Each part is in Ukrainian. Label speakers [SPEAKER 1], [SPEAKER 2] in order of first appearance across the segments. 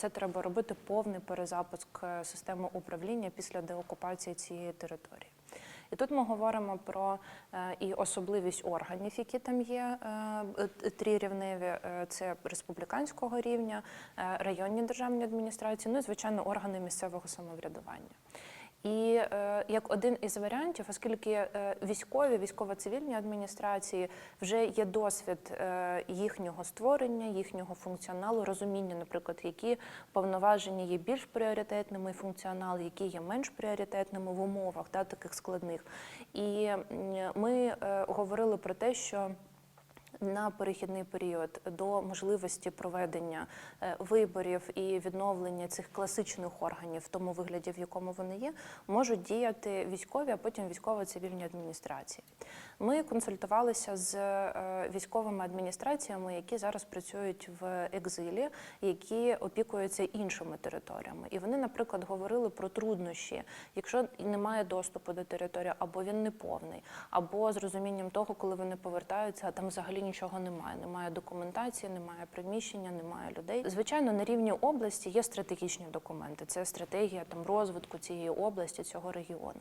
[SPEAKER 1] це треба робити повний перезапуск е, системи управління після деокупації цієї території. І тут ми говоримо про е, і особливість органів, які там є е, е, це республіканського рівня, районні державні адміністрації, ну і звичайно органи місцевого самоврядування. І е, як один із варіантів, оскільки е, військові, військово-цивільні адміністрації вже є досвід е, їхнього створення, їхнього функціоналу, розуміння, наприклад, які повноваження є більш пріоритетними функціонал, які є менш пріоритетними в умовах да, таких складних. І ми е, говорили про те, що на перехідний період до можливості проведення е, виборів і відновлення цих класичних органів в тому вигляді, в якому вони є, можуть діяти військові, а потім військово-цивільні адміністрації. Ми консультувалися з е, військовими адміністраціями, які зараз працюють в екзилі, які опікуються іншими територіями. І вони, наприклад, говорили про труднощі, якщо немає доступу до території, або він не повний, або з розумінням того, коли вони повертаються, а там взагалі нічого немає. Немає документації, немає приміщення, немає людей. Звичайно, на рівні області є стратегічні документи. Це стратегія там розвитку цієї області, цього регіону.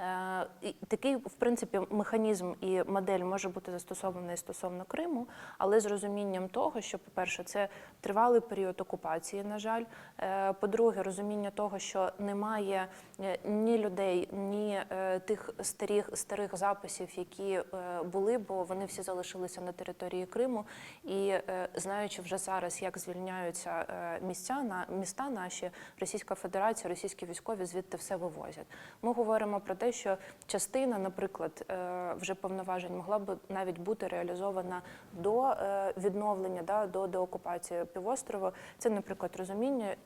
[SPEAKER 1] Е, і такий, в принципі, механізм і модель може бути застосований стосовно Криму, але з розумінням того, що, по-перше, це тривалий період окупації, на жаль. Е, По-друге, розуміння того, що немає е, ні людей, ні тих старих старих записів, які були, бо вони всі залишилися на території Криму. І е, знаючи вже зараз, як звільняються е, місця на міста наші, Російська Федерація, російські військові звідти все вивозять. Ми говоримо про те, що частина, наприклад, е, вже повноважень могла б навіть бути реалізована до відновлення, да, до деокупації півострова. Це, наприклад, розуміння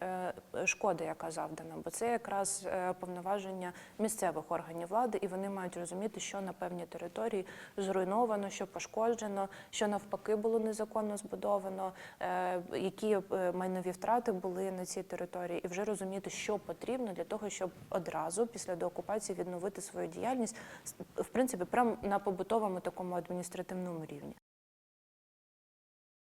[SPEAKER 1] шкоди, яка завдана, бо це якраз повноваження місцевих органів влади, і вони мають розуміти, що на певній території зруйновано, що пошкоджено, що навпаки було незаконно збудовано, е, які е, майнові втрати були на цій території, і вже розуміти, що потрібно для того, щоб одразу після деокупації відновити свою діяльність, в принципі, прямо на побутовому такому адміністративному рівні.